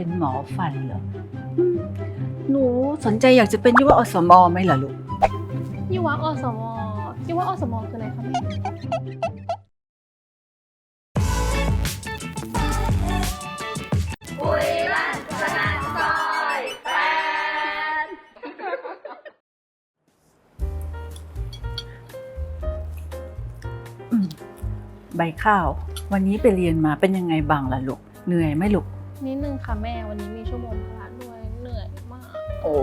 เป็นหมอฟันเหรออืมหนูสนใจอยากจะเป็นยุวอสมไหมล่ะลูกยุวะอสมยุวะอสมคืออะไรคะแม่อืมใบข้าว วันนี้ไปเรียนมาเป็นยังไงบ้างล่ะลูก เหนื่อยไหมลูก นิดนึงค่ะแม่วันนี้มีชั่วโมงพละด้วยเหนื่อยมาก โอ้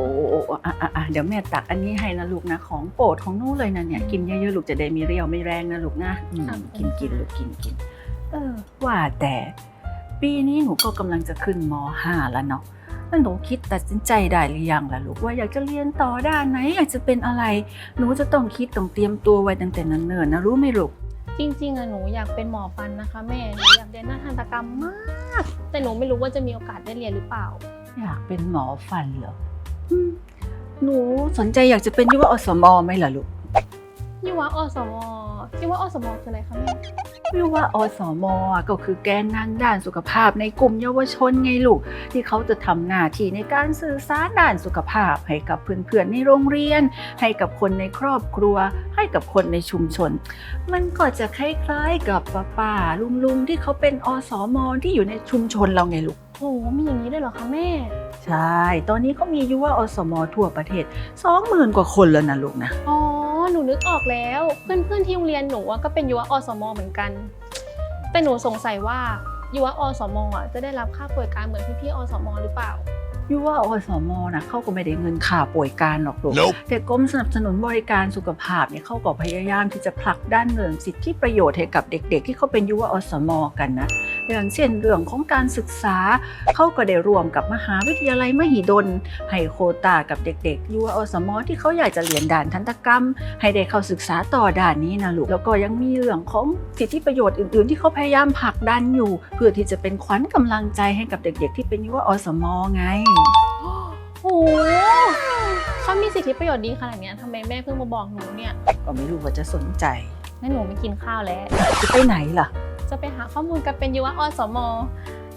อะอะอะเดี๋ยวแม่ตักอันนี้ให้นะลูกนะของโปรดของหนู้เลยนะเนี่ยกินเยอะๆลูกจะได้มีเรี่ยวไม่แรงนะลูกนะอืมกินกินลูกกินกินเออว่าแต่ ปีนี้หนูก็กำลังจะขึ้นม .5 แล้วเนาะแล้วหนูคิดตัดสินใจได้หรือยังล่ะลูกว่าอยากจะเรียนต่อด้านไหนอยากจะเป็นอะไร หนูจะต้องคิดต้องเตรียมตัวไว้ตั้งแต่เนิ่นๆนะรู้ไหมลูก จริงๆอะหนูอยากเป็นหมอฟันนะคะแม่หนูอยากเรียนหน้าทันตกรรมมาก แต่หนูไม่รู้ว่าจะมีโอกาสได้เรียนหรือเปล่า อยากเป็นหมอฟันเหรออืมหนูสนใจอยากจะเป็นยุวอสมไหมล่ะลูก ยุวะอสมยุวะอสมคืออะไรคะแม่ยุวอสมอะก็คือแกนนำด้านสุขภาพในกลุ่มเยาวชนไงลูก ที่เขาจะทำหน้าที่ในการสื่อสารด้านสุขภาพ ให้กับเพื่อนๆในโรงเรียน ให้กับคนในครอบครัว ให้กับคนในชุมชน มันก็จะคล้ายๆกับป้าป้าๆลุงๆที่เขาเป็นอสมที่อยู่ในชุมชนเราไงลูกโหมีอย่างนี้ด้วยเหรอคะแม่ ใช่ ตอนนี้เขามียุวอสมทั่วประเทศ 20,000 กว่าคนแล้วนะลูกนะ อ๋อห นูนึกออกแล้ว เพื่อนๆที่โรงเรียนหนูอะก็เป็นยุวะอสมเหมือนกัน แต่หนูสงสัยว่ายุวะอสมอะจะได้รับค่าป่วยการเหมือนพี่ๆอสมหรือเปล่ายุว่าอสมนะเขาก็ไม่ได้เงินค่าป่วยการหรอกลูก Nope. แต่กรมสนับสนุนบริการสุขภาพเนี่ยเขาก็พยายามที่จะผลักดันเรื่องสิทธิประโยชน์ให้กับเด็ก ๆ ที่เขาเป็นยุวอสมกันนะ อย่างเช่นเรื่องของการศึกษา เขาก็ได้ร่วมกับมหาวิทยาลัยมหิดล ให้โควตากับเด็กๆยุวอสมที่เขาอยากจะเรียนด่านทันตกรรม ให้ได้เข้าศึกษาต่อด่านนี้นะลูกแล้วก็ยังมีเรื่องของสิทธิประโยชน์อื่นๆ ที่เขาพยายามผลักดันอยู่ เพื่อที่จะเป็นขวัญกำลังใจให้กับเด็ก ๆ ที่เป็นยุวอสมไงโหเขามีสิทธิประโยชน์ดีขนาดเนี้ยทำไมแม่เพิ่งมาบอกหนูเนี่ย ก็ไม่รู้ว่าจะสนใจงั้นหนูไม่กินข้าวแล้ว จะไปไหนล่ะ จะไปหาข้อมูลกันเป็นยุวะอสม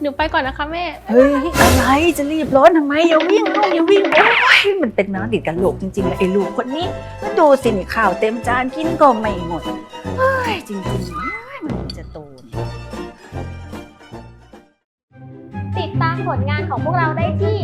หนูไปก่อนนะคะแม่ เฮ้ยอะไรจะรีบร้อนทำไมอย่าวิ่งลูกอย่าวิ่งโอ้ยมันเป็นน้ำติดกันโหลกจริงๆเลยไอ้ลูกคนนี้มาดูสินี่ข้าวเต็มจานกินก็ไม่หมดเฮ้ยจริงๆเฮ้ยมันจะโตเนี่ย ติดตามผลงานของพวกเราได้ที่